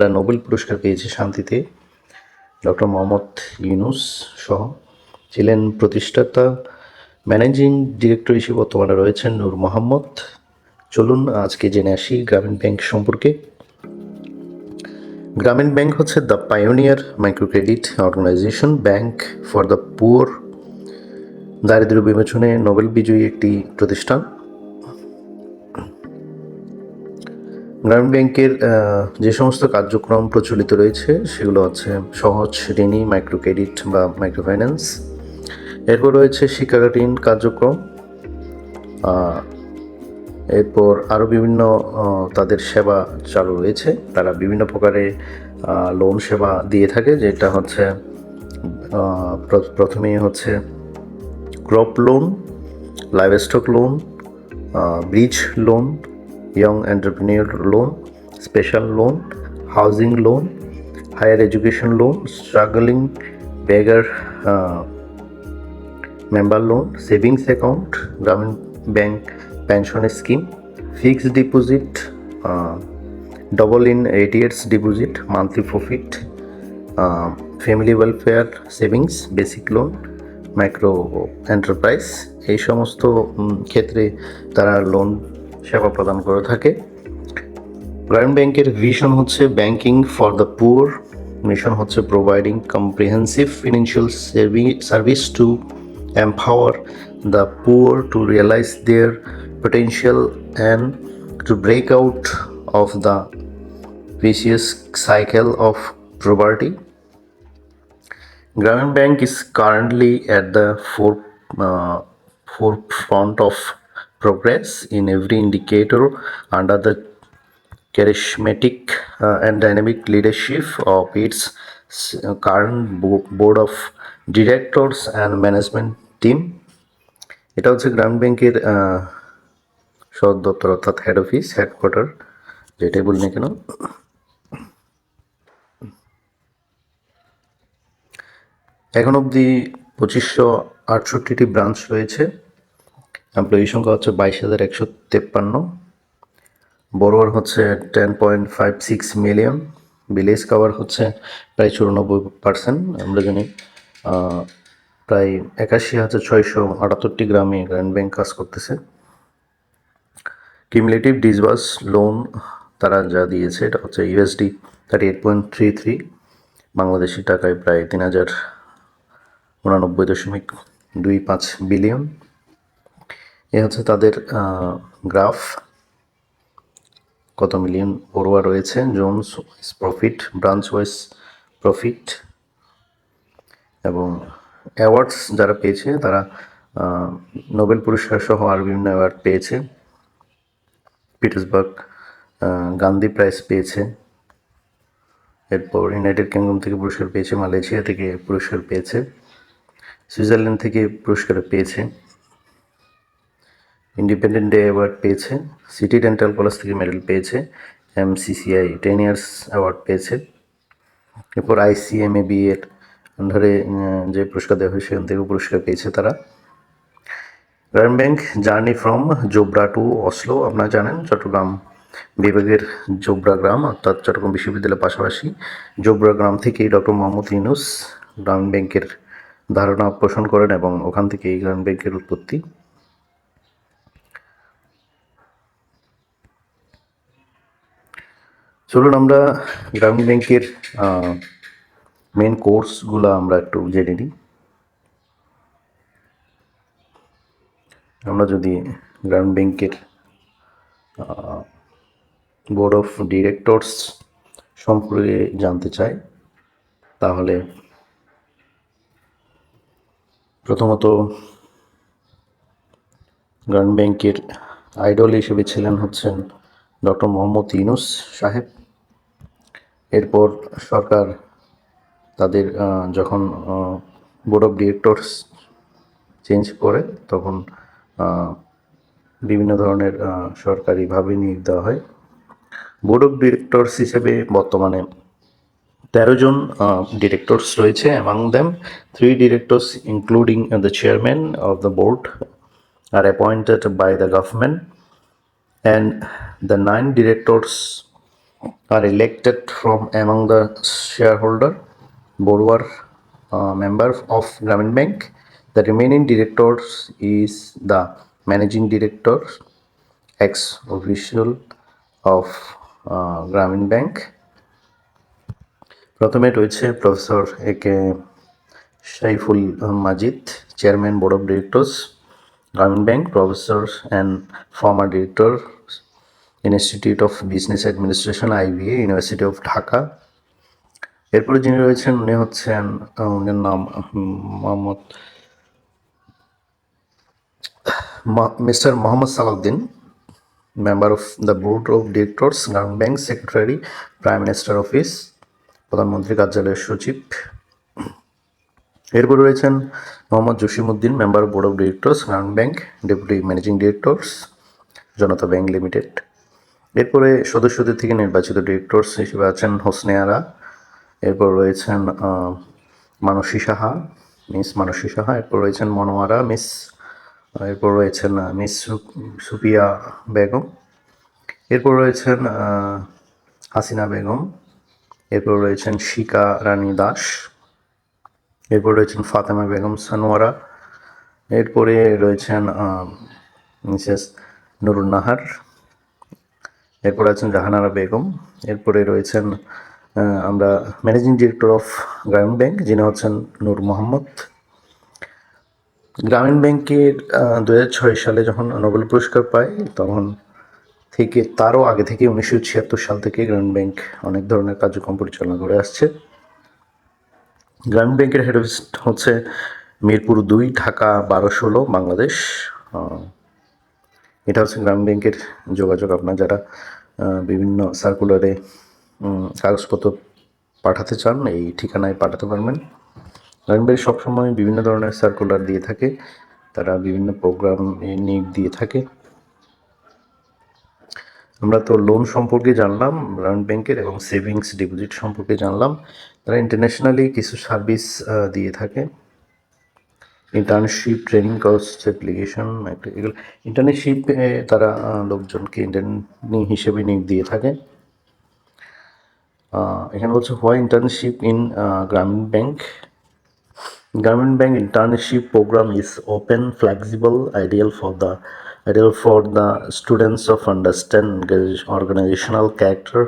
Nobel পুরস্কার পেয়েছে শান্তিতে। ডক্টর মোহাম্মদ ইউনুস সহ ছিলেন প্রতিষ্ঠাতা, ম্যানেজিং ডিরেক্টর হিসেবে বর্তমানে রয়েছেন নূর মোহাম্মদ। চলুন আজকে জেনে আসি গ্রামীণ ব্যাংক সম্পর্কে। গ্রামীণ ব্যাংক হচ্ছে the pioneer micro credit organisation, bank for the poor. দারিদ্র্য বিমোচনে নোবেল বিজয়ী একটি প্রতিষ্ঠান। গ্রামীণ ব্যাংকের যে সমস্ত কার্যক্রম প্রচলিত রয়েছে সেগুলো হচ্ছে সহজ ঋণী মাইক্রো ক্রেডিট বা মাইক্রো ফাইন্যান্স এরপর রয়েছে শিক্ষাকালীন কার্যক্রম। এরপর আরও বিভিন্ন তাদের সেবা চালু রয়েছে। তারা বিভিন্ন প্রকারে লোন সেবা দিয়ে থাকে যেটা হচ্ছে আহ, প্র- প্রথমেই হচ্ছে crop loan livestock loan bridge loan young entrepreneur loan special loan housing loan higher education loan struggling beggar member loan savings account Grameen bank pension scheme fixed deposit double in eight years deposit monthly profit family welfare savings basic loan micro enterprise এই সমস্ত ক্ষেত্রে তারা loan সেবা প্রদান করে থাকে। গ্রামীণ ব্যাংকের ভিশন হচ্ছে banking for the poor mission হচ্ছে providing comprehensive financial service to empower the poor to realise their potential and to break out of the vicious cycle of poverty Grameen bank is currently at the fore forefront of progress in every indicator under the charismatic uh, and dynamic leadership of its uh, current bo- board of directors and management team. এটা হচ্ছে গ্রামীণ ব্যাংকের সদর দপ্তর অর্থাৎ head office headquarter যেটাই বলি না কেন এখন অবধি পঁচিশশো আটষট্টিটি ব্রাঞ্চ রয়েছে এমপ্লয়ি সংখ্যা হচ্ছে বাইশ হাজার একশো তেপ্পান্ন। বড়োয়ার হচ্ছে ten point five six million village cover হচ্ছে প্রায় চুরানব্বই পার্সেন্ট আমরা জানি। প্রায় একাশি হাজার ছয়শো আটাত্তরটি গ্রামে গ্রামীণ ব্যাংক কাজ করতেছে। কিউমুলেটিভ ডিসবার্স লোন তারা যা দিয়েছে, এটা হচ্ছে USD thirty eight point three three Bangladeshi টাকায় প্রায় তিন হাজার উনানব্বই দশমিক দুই পাঁচ বিলিয়ন এ হচ্ছে তাদের গ্রাফ। কত মিলিয়ন পড়ুয়া রয়েছে। Zones wise profit, branch wise profit. এবং অ্যাওয়ার্ডস যারা পেয়েছে, তারা নোবেল পুরস্কার সহ আর বিভিন্ন অ্যাওয়ার্ড পেয়েছে। পিটার্সবার্গ গান্ধী প্রাইজ পেয়েছে। এরপর ইউনাইটেড কিংডম থেকে পুরস্কার পেয়েছে, মালয়েশিয়া থেকে পুরস্কার পেয়েছে। সুইজারল্যান্ড থেকে পুরস্কার পেয়েছে। ইন্ডিপেন্ডেন্ট ডে অ্যাওয়ার্ড পেয়েছে সিটি ডেন্টাল কলেজ থেকে মেডেল পেয়েছে M MCCI ten years award পেয়েছে। এরপর আইসিএমএবি এর আন্ডারে যে পুরস্কার দেওয়া হয় সেখান থেকেও পুরস্কার পেয়েছে তারা। Grameen bank journey from Jobra to Oslo আপনারা জানেন, চট্টগ্রাম বিভাগের জোবরা গ্রাম, অর্থাৎ চট্টগ্রাম বিশ্ববিদ্যালয়ের পাশাপাশি জোবরা গ্রাম থেকেই ডক্টর মোহাম্মদ ইউনুস গ্রামীণ ব্যাংকের ধারণা পোষণ করেন এবং ওখান থেকে এই গ্রামীণ ব্যাংকের উৎপত্তি। চলুন আমরা গ্রামীণ ব্যাংকের মেন কোর্সগুলো আমরা একটু জেনে নিই। আমরা যদি গ্রামীণ ব্যাংকের বোর্ড অফ ডিরেক্টরস সম্পর্কে জানতে চাই, তাহলে প্রথমত গ্রামীণ ব্যাংকের আইডল হিসেবে ছিলেন হচ্ছেন ডক্টর মোহাম্মদ ইউনুস সাহেব। এরপর সরকার তাদের যখন বোর্ড অফ ডিরেক্টরস চেঞ্জ করে, তখন বিভিন্ন ধরনের সরকারিভাবে নিয়োগ দেওয়া হয়। বোর্ড অফ ডিরেক্টরস হিসেবে বর্তমানে তেরো জন ডিরেক্টরস রয়েছে among them three directors including the chairman of the board are appointed by the government and the nine directors are elected from among the shareholder borrower uh, member of Grameen Bank. The remaining directors is the managing director, ex official of uh, Grameen Bank. প্রথমে রয়েছে professor A K Shaiful Majid chairman board of directors Grameen bank professor and former director institute of business administration IBA university of Dhaka এরপরে যিনি রয়েছেন, উনি হচ্ছেন উনার নাম Mohammad mister Mohammad Salauddin, member of the board of directors, Grameen bank secretary, prime minister office, প্রধানমন্ত্রী কার্যালয়ের সচিব। এরপর রয়েছেন Mohammad Jasimuddin member board of directors Grameen bank deputy managing directors Janata bank limited এরপরে সদস্যদের থেকে নির্বাচিত ডিরেক্টরস হিসেবে আছেন হোসনে আরা। এরপর রয়েছেন মানসী সাহা মিস মানসী সাহা। এরপর রয়েছেন মনোয়ারা মিস এরপর রয়েছেন মিস সুপিয়া বেগম। এরপর রয়েছেন হাসিনা বেগম। এরপর রয়েছেন শিকা রানী দাস। এরপর রয়েছেন ফাতেমা বেগম সানোয়ারা এরপরে রয়েছেন মিসেস নুরুন নাহার, এরপর আছেন জাহানারা বেগম, এরপরে রয়েছেন আমরা managing director of Grameen bank, যিনি হচ্ছেন নূর মোহাম্মদ। গ্রামীণ ব্যাংকের দু সালে যখন নোবেল পুরস্কার পায়, তখন থেকে তারও আগে থেকে উনিশশো ছিয়াত্তর সাল থেকে গ্রামীণ ব্যাংক অনেক ধরনের কার্যক্রম পরিচালনা করে আসছে। গ্রামীণ ব্যাংকের হেড অফিস হচ্ছে মিরপুর দুই, ঢাকা বারো, ষোলো, বাংলাদেশ। এটা হচ্ছে গ্রামীণ ব্যাংকের যোগাযোগ। আপনার যারা বিভিন্ন সার্কুলারে কাগজপত্র পাঠাতে চান, এই ঠিকানায় পাঠাতে পারবেন। গ্রামীণ ব্যাংক সবসময় বিভিন্ন ধরনের সার্কুলার দিয়ে থাকে। তারা বিভিন্ন প্রোগ্রাম নিয়োগ দিয়ে থাকে। আমরা তো লোন সম্পর্কে জানলাম, গ্রামীণ ব্যাংকের এবং সেভিংস ডিপোজিট সম্পর্কে জানলাম। তারা ইন্টারন্যাশনালি কিছু সার্ভিস দিয়ে থাকে। ইন্টার্নশিপ ট্রেনিং কোর্স অ্যাপ্লিকেশন এগুলো। ইন্টার্নশিপে তারা লোকজনকে ইন্টার্নি হিসেবে নিয়োগ দিয়ে থাকে। এখানে বলছে why internship in Grameen bank Grameen bank internship program is open flexible ideal for the ideal for the students of understand organisational character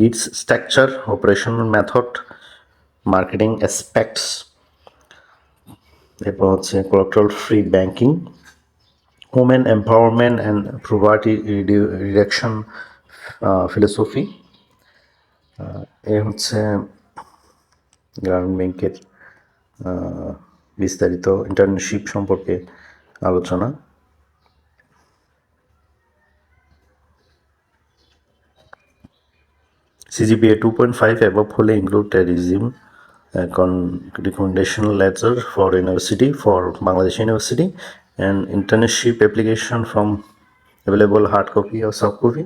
its structure, operational method, marketing aspects. এরপর হচ্ছে women empowerment and poverty redu- reduction uh, philosophy. আহ, এ হচ্ছে গ্রামীণ ব্যাংকের বিস্তারিত internship সম্পর্কে আলোচনা CGPA two point five above হলে include tourism recommendation letter for university for Bangladesh university and internship application from available hard copy R soft copy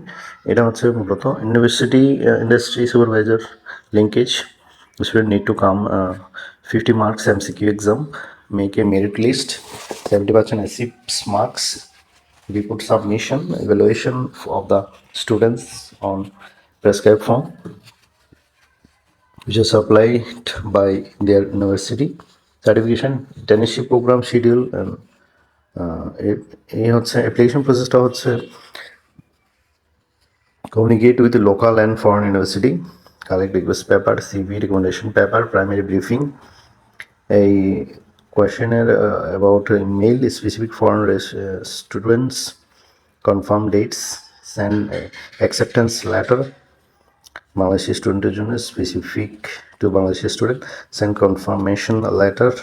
এটা হচ্ছে মূলত university industry supervisor linkage student need to come uh, 50 marks MCQ exam, make a merit list, 70% ACIPS marks, report submission, evaluation of the students on prescribed form, which is applied by their university, certification, internship program schedule, and uh, এই হচ্ছে application প্রসেসটা হচ্ছে communicate with the local and foreign university, collect request paper, CV, recommendation paper, primary briefing, a questionnaire uh, about uh, mail specific foreign res- uh, students, Bangladeshi স্টুডেন্টের জন্য specific to Bangladeshi student send confirmation letter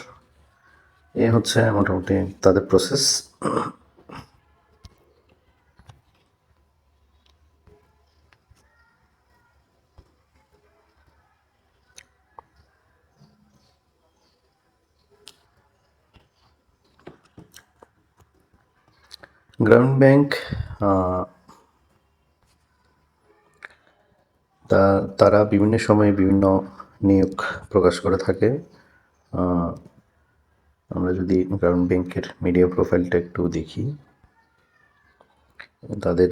এ হচ্ছে মোটামুটি তাদের process গ্রামীণ bank তা, তারা বিভিন্ন সময়ে বিভিন্ন নিয়োগ প্রকাশ করে থাকে। আমরা যদি গ্রামীণ ব্যাংকের মিডিয়া প্রোফাইলটা একটু দেখি। তাদের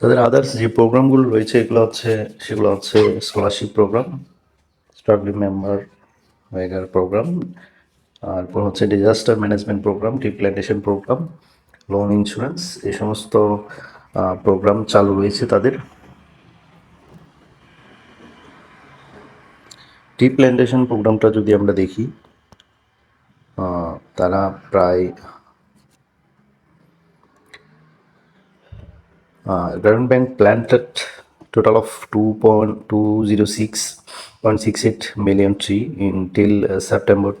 তাদের আদার্স যে প্রোগ্রামগুলো রয়েছে, এগুলো হচ্ছে, সেগুলো হচ্ছে স্কলারশিপ প্রোগ্রাম স্টাডলি মেম্বার ওয়েগার প্রোগ্রাম তারপর হচ্ছে disaster management program tea plantation program loan insurance এই সমস্ত প্রোগ্রাম চালু রয়েছে তাদের। টি প্ল্যান্টেশন প্রোগ্রামটা যদি আমরা দেখি তারা প্রায় Uh, Government Bank planted total of 2.206.68 million tree until uh, September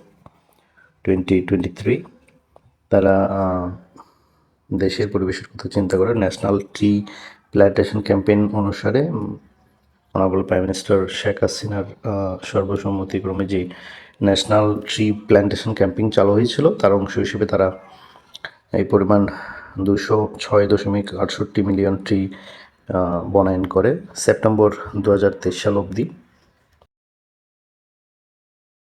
2023 তারা দেশের পরিবেশের কথা চিন্তা করে ন্যাশনাল ট্রি প্ল্যান্টেশন ক্যাম্পেইন অনুসারে অনারেবল প্রাইম মিনিস্টার শেখ হাসিনার সর্বসম্মতিক্রমে যে ন্যাশনাল ট্রি প্ল্যান্টেশন ক্যাম্পেইন চালু হয়েছিল, তার অংশ হিসেবে তারা এই পরিমাণ দুশো ছয় দশমিক আটষট্টি মিলিয়ন ট্রি বনায়ন করে। সেপ্টেম্বর দু হাজার তেইশ সাল অবধি